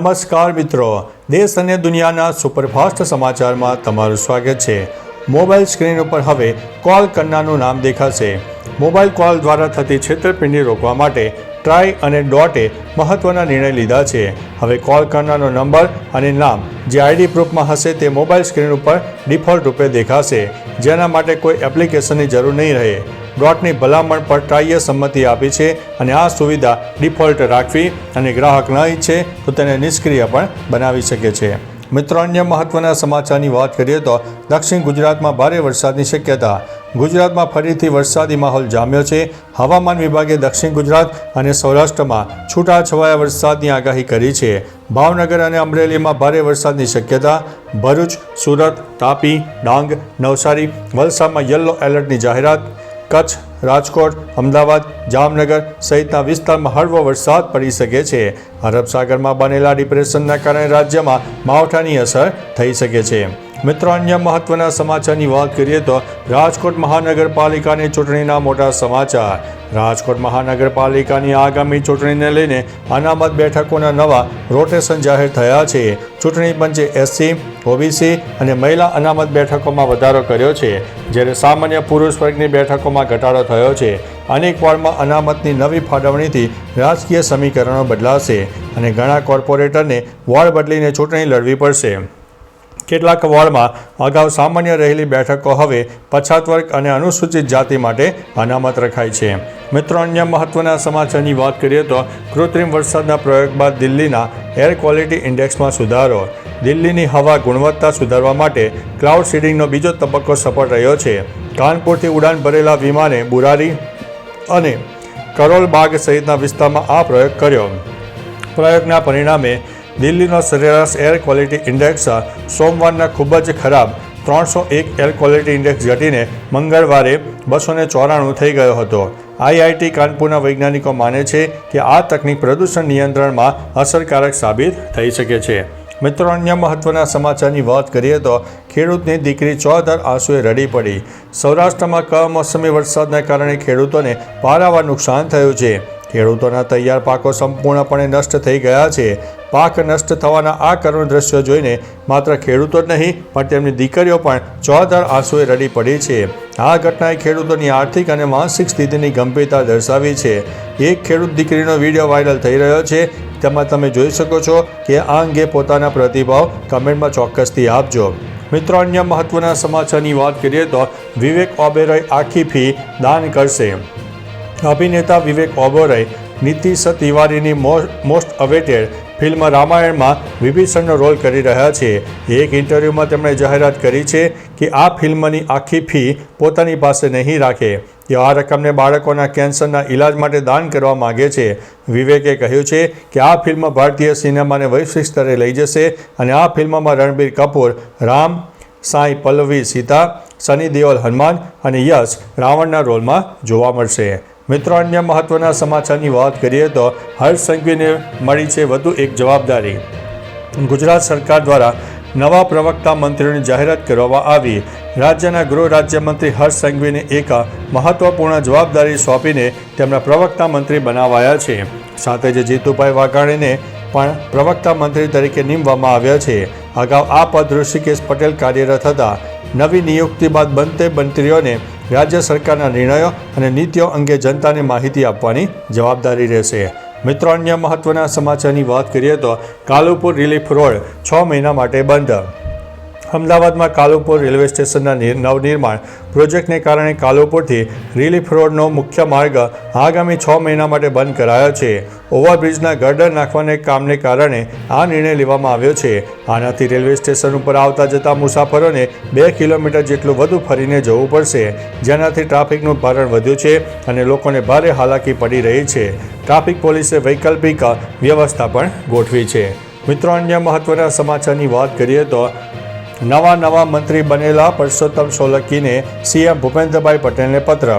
નમસ્કાર મિત્રો. દેશ અને દુનિયાના સુપરફાસ્ટ સમાચારમાં તમારું સ્વાગત છે. મોબાઈલ સ્ક્રીન ઉપર હવે કોલ કરનારનું નામ દેખાશે. મોબાઈલ કોલ દ્વારા થતી છેતરપિંડી રોકવા માટે ટ્રાય અને ડોટે મહત્વના નિર્ણય લીધા છે. હવે કોલ કરનારનો નંબર અને નામ જે આઈડી પ્રૂફમાં હશે તે મોબાઈલ સ્ક્રીન ઉપર ડિફોલ્ટ રૂપે દેખાશે. જેના માટે કોઈ એપ્લિકેશનની જરૂર નહીં રહે. ડોટની ભલામણ પર ટ્રાઈએ સંમતિ આપી છે અને આ સુવિધા ડિફોલ્ટ રાખવી અને ગ્રાહક ન ઈચ્છે તો તેને નિષ્ક્રિય પણ બનાવી શકે છે. મિત્રો, અન્ય મહત્વના સમાચારની વાત કરીએ તો દક્ષિણ ગુજરાતમાં ભારે વરસાદની શક્યતા. ગુજરાતમાં ફરીથી વરસાદી માહોલ જામ્યો છે. હવામાન વિભાગે દક્ષિણ ગુજરાત અને સૌરાષ્ટ્રમાં છૂટાછવાયા વરસાદની આગાહી કરી છે. ભાવનગર અને અમરેલીમાં ભારે વરસાદની શક્યતા. ભરૂચ, સુરત, તાપી, ડાંગ, નવસારી, વલસાડમાં યલો એલર્ટની જાહેરાત. કચ્છ, રાજકોટ, અમદાવાદ, જામનગર સહિતના વિસ્તારમાં હળવો વરસાદ પડી શકે છે. અરબ સાગરમાં બનેલા ડિપ્રેશનના કારણે રાજ્યમાં માવઠાની અસર થઈ શકે છે. મિત્રો, અન્ય મહત્વના સમાચારની વાત કરીએ તો રાજકોટ મહાનગરપાલિકાની ચૂંટણીના મોટા સમાચાર. રાજકોટ મહાનગરપાલિકાની આગામી ચૂંટણીને લઈને અનામત બેઠકોના નવા રોટેશન જાહેર થયા છે. ચૂંટણી પંચે એસસી, ઓબીસી અને મહિલા અનામત બેઠકોમાં વધારો કર્યો છે, જ્યારે સામાન્ય પુરુષ વર્ગની બેઠકોમાં ઘટાડો થયો છે. અનેક વોર્ડમાં અનામતની નવી ફાળવણીથી રાજકીય સમીકરણો બદલાશે અને ઘણા કોર્પોરેટરને વોર્ડ બદલીને ચૂંટણી લડવી પડશે. કેટલાક વોર્ડમાં અગાઉ સામાન્ય રહેલી બેઠકો હવે પછાત વર્ગ અને અનુસૂચિત જાતિ માટે અનામત રખાઈ છે. મિત્રો, અન્ય મહત્વના સમાચારની વાત કરીએ તો કૃત્રિમ વરસાદના પ્રયોગ બાદ દિલ્હીના એર ક્વોલિટી ઇન્ડેક્સમાં સુધારો. દિલ્હીની હવા ગુણવત્તા સુધારવા માટે ક્લાઉડ સીડિંગનો બીજો તબક્કો સફળ રહ્યો છે. કાનપુરથી ઉડાન ભરેલા વિમાને બુરારી અને કરોલ બાગ સહિતના વિસ્તારમાં આ પ્રયોગ કર્યો. પ્રયોગના પરિણામે દિલ્હીનો સરેરાશ એર ક્વોલિટી ઇન્ડેક્સ સોમવારના ખૂબ જ ખરાબ ત્રણસો એક એર ક્વોલિટી ઇન્ડેક્સ ઘટીને મંગળવારે બસો ચોરાણું થઈ ગયો હતો. આઈઆઈટી કાનપુરના વૈજ્ઞાનિકો માને છે કે આ તકનીક પ્રદૂષણ નિયંત્રણમાં અસરકારક સાબિત થઈ શકે છે. મિત્રો, અન્ય મહત્વના સમાચારની વાત કરીએ તો ખેડૂતની દીકરી ચોધર આંસુએ રડી પડી. સૌરાષ્ટ્રમાં કમોસમી વરસાદના કારણે ખેડૂતોને પારાવાર નુકસાન થયું છે. ખેડૂતોના તૈયાર પાકો સંપૂર્ણપણે નષ્ટ થઈ ગયા છે. પાક નષ્ટ થવાના આ કરુણ દ્રશ્યો જોઈને માત્ર ખેડૂતો જ નહીં, પણ તેમની દીકરીઓ પણ ચોધાર આંસુએ રડી પડી છે. આ ઘટનાએ ખેડૂતોની આર્થિક અને માનસિક સ્થિતિની ગંભીરતા દર્શાવી છે. એક ખેડૂત દીકરીનો વીડિયો વાયરલ થઈ રહ્યો છે. તેમાં તમે જોઈ શકો છો કે આ અંગે પોતાના પ્રતિભાવ કમેન્ટમાં ચોક્કસથી આપજો. મિત્રો, અન્ય મહત્વના સમાચારની વાત કરીએ તો વિવેક ઓબેરોય આખી ફી દાન કરશે. અભિનેતા વિવેક ઓબેરોય નીતિશ તિવારીની મોસ્ટ અવેટેડ ફિલ્મ રામાયણમાં વિભીષણનો રોલ કરી રહ્યા છે. એક ઇન્ટરવ્યૂમાં તેમણે જાહેરાત કરી છે કે આ ફિલ્મની આખી ફી પોતાની પાસે નહીં રાખે. તે આ રકમને બાળકોના કેન્સરના ઇલાજ માટે દાન કરવા માગે છે. વિવેકે કહ્યું છે કે આ ફિલ્મ ભારતીય સિનેમાને વૈશ્વિક સ્તરે લઈ જશે અને આ ફિલ્મમાં રણબીર કપૂર, રામ, સાંઈ પલ્લવી, સીતા, સની દેઓલ હનુમાન અને યશ રાવણના રોલમાં જોવા મળશે. મિત્રો, અન્ય મહત્વના સમાચારની વાત કરીએ તો હર્ષ સંઘવીને મળી છે વધુ એક જવાબદારી. ગુજરાત સરકાર દ્વારા નવા પ્રવક્તા મંત્રીઓની જાહેરાત કરવામાં આવી. રાજ્યના ગૃહ રાજ્યમંત્રી હર્ષ સંઘવીને એક મહત્વપૂર્ણ જવાબદારી સોંપીને તેમના પ્રવક્તા મંત્રી બનાવાયા છે. સાથે જ જીતુભાઈ વાઘાણીને પણ પ્રવક્તા મંત્રી તરીકે નીમવામાં આવ્યા છે. અગાઉ આ પદ ઋષિકેશ પટેલ કાર્યરત હતા. નવી નિયુક્તિ બાદ બંને મંત્રીઓને રાજ્ય સરકારના નિર્ણયો અને નીતિઓ અંગે જનતાને માહિતી આપવાની જવાબદારી રહેશે. મિત્રો, અન્ય મહત્વના સમાચારની વાત કરીએ તો કાલુપુર રિલીફ રોડ છ મહિના માટે બંધ. અમદાવાદમાં કાલુપુર રેલવે સ્ટેશનના નવનિર્માણ પ્રોજેક્ટને કારણે કાલુપુરથી રિલીફ રોડનો મુખ્ય માર્ગ આગામી છ મહિના માટે બંધ કરાયો છે. ઓવરબ્રિજના ગર્ડર નાખવાને કામને કારણે આ નિર્ણય લેવામાં આવ્યો છે. આનાથી રેલવે સ્ટેશન ઉપર આવતા જતા મુસાફરોને બે કિલોમીટર જેટલું વધુ ફરીને જવું પડશે. જેનાથી ટ્રાફિકનું ભારણ વધ્યું છે અને લોકોને ભારે હાલાકી પડી રહી છે. ટ્રાફિક પોલીસે વૈકલ્પિક વ્યવસ્થા પણ ગોઠવી છે. મિત્રો, અન્ય મહત્વના સમાચારની વાત કરીએ તો નવા નવા મંત્રી બનેલા પરસોત્તમ સોલંકીને સીએમ ભૂપેન્દ્રભાઈ પટેલને પત્ર.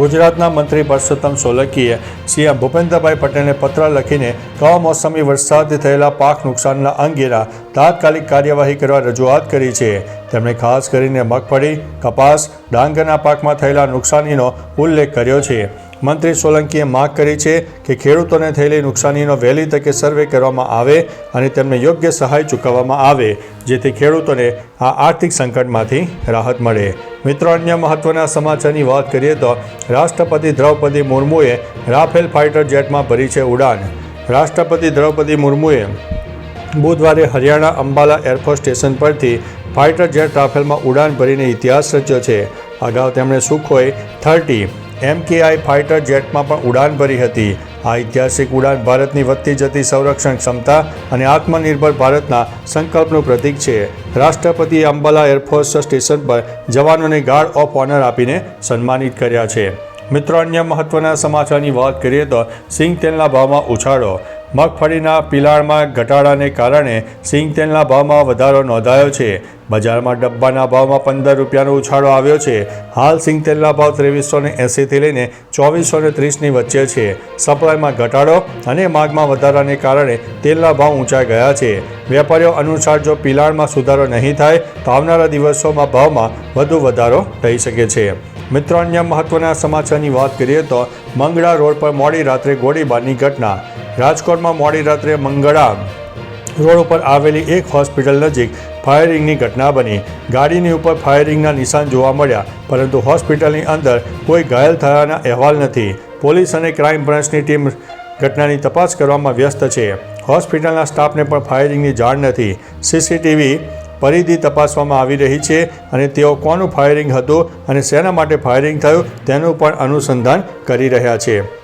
ગુજરાતના મંત્રી પરસોત્તમ સોલંકીએ સીએમ ભૂપેન્દ્રભાઈ પટેલને પત્ર લખીને કમોસમી વરસાદથી થયેલા પાક નુકસાનના અંગેના તાત્કાલિક કાર્યવાહી કરવા રજૂઆત કરી છે. તેમણે ખાસ કરીને મગફળી, કપાસ, ડાંગરના પાકમાં થયેલા નુકસાનીનો ઉલ્લેખ કર્યો છે. મંત્રી સોલંકીએ માગ કરી છે કે ખેડૂતોને થયેલી નુકસાનીનો વહેલી તકે સર્વે કરવામાં આવે અને તેમને યોગ્ય સહાય ચૂકવવામાં આવે, જેથી ખેડૂતોને આ આર્થિક સંકટમાંથી રાહત મળે. મિત્રો, અન્ય મહત્વના સમાચારની વાત કરીએ તો રાષ્ટ્રપતિ દ્રૌપદી મુર્મુએ રાફેલ ફાઇટર જેટમાં ભરી છે ઉડાન. રાષ્ટ્રપતિ દ્રૌપદી મુર્મુએ બુધવારે Haryana Ambala air force station પરથી ફાઇટર જેટ રાફેલમાં ઉડાન ભરીને ઇતિહાસ રચ્યો છે. અગાઉ તેમણે સુખોઈ થર્ટી એમકેઆઈ ફાઇટર જેટમાં પણ ઉડાન ભરી હતી. આ ઐતિહાસિક ઉડાન ભારતની વધતી જતી સંરક્ષણ ક્ષમતા અને આત્મનિર્ભર ભારતના સંકલ્પનું પ્રતીક છે. રાષ્ટ્રપતિ અંબાલા એરફોર્સ સ્ટેશન પર જવાનોને ગાર્ડ ઓફ ઓનર આપીને સન્માનિત કર્યા છે. મિત્રો, અન્ય મહત્વના સમાચારની વાત કરીએ તો સિંગ તેલના ભાવમાં ઉછાળો. મગફળીના પિલાણમાં ઘટાડાને કારણે સિંગ તેલના ભાવમાં વધારો નોંધાયો છે. બજારમાં ડબ્બાના ભાવમાં પંદર રૂપિયાનો ઉછાળો આવ્યો છે. હાલ સિંગ તેલના ભાવ ત્રેવીસો ને એંસીથી લઈને ચોવીસો ને ત્રીસની વચ્ચે છે. સપ્લાયમાં ઘટાડો અને માગમાં વધારાને કારણે તેલના ભાવ ઊંચા ગયા છે. વેપારીઓ અનુસાર જો પિલાણમાં સુધારો નહીં થાય, તો આવનારા દિવસોમાં ભાવમાં વધુ વધારો થઈ શકે છે. મિત્રો, અન્ય મહત્વના સમાચારની વાત કરીએ તો મંગળા રોડ પર મોડી રાત્રે ગોળીબારની ઘટના. રાજકોટમાં મોડી રાત્રે મંગળા રોડ ઉપર આવેલી એક હોસ્પિટલ નજીક ફાયરિંગની ઘટના બની. ગાડીની ઉપર ફાયરિંગના નિશાન જોવા મળ્યા, પરંતુ હોસ્પિટલની અંદર કોઈ ઘાયલ થયાના અહેવાલ નથી. પોલીસ અને ક્રાઇમ બ્રાન્ચની ટીમ ઘટનાની તપાસ કરવામાં વ્યસ્ત છે. હોસ્પિટલના સ્ટાફને પણ ફાયરિંગની જાણ નથી. સીસીટીવી પરિધિ તપાસવામાં આવી રહી છે અને તેઓ કોનું ફાયરિંગ હતું અને શેના માટે ફાયરિંગ થયું તેનું પણ અનુસંધાન કરી રહ્યા છે.